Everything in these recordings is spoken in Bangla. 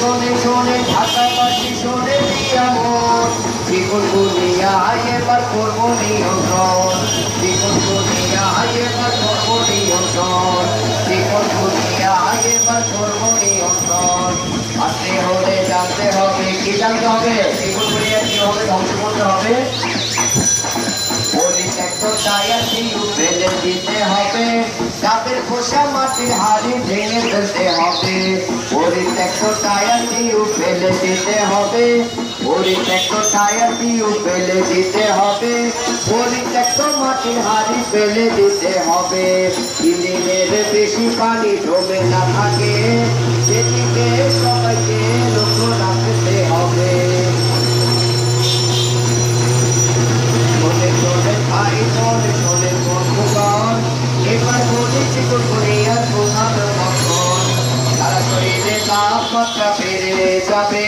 শোনে শোনে ঢাকাবাসী শোনে দিয়ামন চিকন গুনিয়া এবার করব নিয়ন্ত্রণ। চিকন গুনিয়া এবার করব নিয়ন্ত্রণ। চিকন গুনিয়া এবার করব নিয়ন্ত্রণ। আসতে হলে জানতে হবে, কি জানতে হবে? চিকন গুনিয়া কি হবে? ধ্বংস করতে হবে। পরিত্যক্ত টিউ ফেলে দিতে হবে। চাপের খোসা মাটির হাড়ি ভেঙে ফেলতে হবে। পরিত্যক্ত টায়ার দিয়েও ফেলে দিতে হবে। পরিত্যক্ত টায়ার দিয়েও ফেলে দিতে হবে। পরিত্যক্ত মাটির হাড়ি ফেলে দিতে হবে। বেশি পানি জমে না থাকে সবাইকে লক্ষ্য রাখতে হবে শোনে শোনে ভাই শোনে শোনে বন্ধুগণ এবার বলেছি দুপুরিয়ার প্রধান লক্ষণ সারা শরীরে তাপমাত্রা বেড়ে যাবে।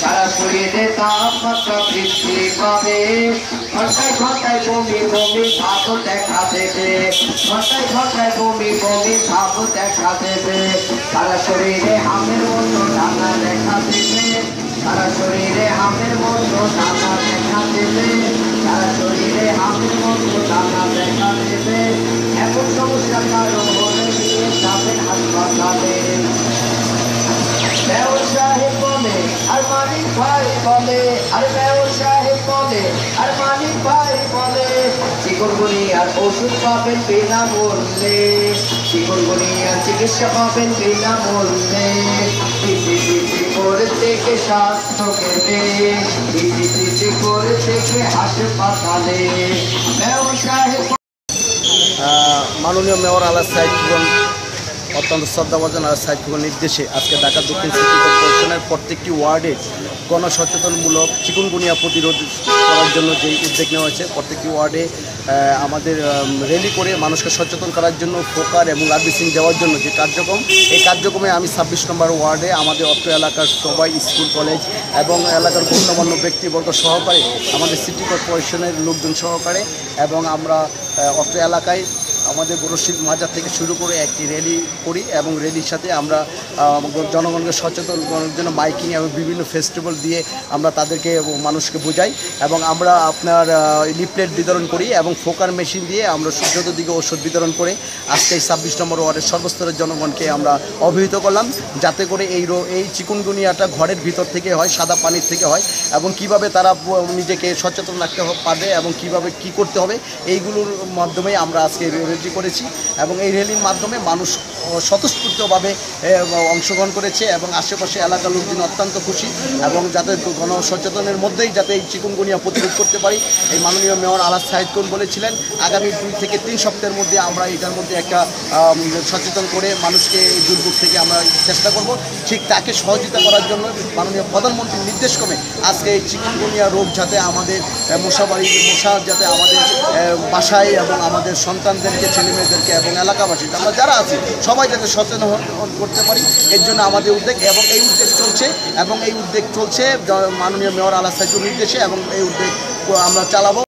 সারা শরীরে তাপমাত্রা বৃদ্ধি পাবে। ঘন্টায় ঘন্টায় বমি বমি ভাব দেখা দেবে। ঘন্টায় ঘন্টায় বমি বমি ভাব দেখা দেবে। সারা শরীরে হামের মতো ডানা দেখা দেবে। সারা শরীরে হামের মতো বলে, আর মেয়র সাহেব বলে, আর মানিক ভাই বলে চিকনগুনিয়ার ওষুধ পাবেন বিনামূল্যে। চিকনগুনিয়ার চিকিৎসা পাবেন পিসি করে থেকে স্বাস্থ্য কেন্দ্রে পিসি করে থেকে হাসপাতালে। মেয়র সাহেব মাননীয় মেয়র সাইদ খান অত্যন্ত শ্রদ্ধাভাজন সাইদ খানের নির্দেশে আজকে ঢাকা দক্ষিণ সিটি কর্পোরেশনের প্রত্যেকটি ওয়ার্ডে গণসচেতনমূলক চিকুনগুনিয়া প্রতিরোধ করার জন্য যে উদ্যোগ নেওয়া হয়েছে, প্রত্যেকটি ওয়ার্ডে আমাদের র্যালি করে মানুষকে সচেতন করার জন্য ফোকার এবং আরবিসিং দেওয়ার জন্য যে কার্যক্রম, এই কার্যক্রমে আমি ছাব্বিশ নম্বর ওয়ার্ডে আমাদের অত্র এলাকার সবাই, স্কুল, কলেজ এবং এলাকার গণ্যমান্য ব্যক্তিবর্গ সহকারে আমাদের সিটি কর্পোরেশনের লোকজন সহকারে এবং আমরা অত্র এলাকায় আমাদের গরশিদ মাজার থেকে শুরু করে একটি র্যালি করি এবং র্যালির সাথে আমরা জনগণকে সচেতন করার জন্য মাইকিং এবং বিভিন্ন ফেস্টিভ্যাল দিয়ে আমরা তাদেরকে মানুষকে বোঝাই এবং আমরা আপনার লিফলেট বিতরণ করি এবং ফোকার মেশিন দিয়ে আমরা সূর্যত দিকে ওষুধ বিতরণ করে আজকে এই ছাব্বিশ নম্বর ওয়ার্ডের সর্বস্তরের জনগণকে আমরা অবহিত করলাম যাতে করে এই এই চিকুনগুনিয়াটা ঘরের ভিতর থেকে হয়, সাদা পানির থেকে হয় এবং কীভাবে তারা নিজেকে সচেতন রাখতে পারবে এবং কীভাবে কি করতে হবে, এইগুলোর মাধ্যমে আমরা আজকে র্যালি করেছি এবং এই রেলির মাধ্যমে মানুষ স্বতঃস্ফূর্তভাবে অংশগ্রহণ করেছে এবং আশেপাশে এলাকার লোকজন অত্যন্ত খুশি এবং যাতে গণসচেতনের মধ্যেই যাতে এই চিকুনগুনিয়া প্রতিরোধ করতে পারি, এই মাননীয় মেয়র আলাস সাহিদ কোন বলেছিলেন, আগামী দুই থেকে তিন সপ্তাহের মধ্যে আমরা এটার মধ্যে একটা সচেতন করে মানুষকে এই দুর্ভোগ থেকে আমরা চেষ্টা করব। ঠিক তাকে সহযোগিতা করার জন্য মাননীয় প্রধানমন্ত্রীর নির্দেশ ক্রমে আজকে এই চিকুনগুনিয়া রোগ যাতে আমাদের মশাবাড়ি, মশা যাতে আমাদের বাসায় এবং আমাদের সন্তানদেরকে, ছেলেমেয়েদেরকে এবং এলাকাবাসী আমরা যারা আছি সবাই যাতে সচেতন করতে পারি, এর জন্য আমাদের উদ্যোগ এবং এই উদ্যোগ চলছে, এবং এই উদ্যোগ চলছে মাননীয় মেয়র আলাসাইজুর নির্দেশে, এবং এই উদ্যোগ আমরা চালাবো।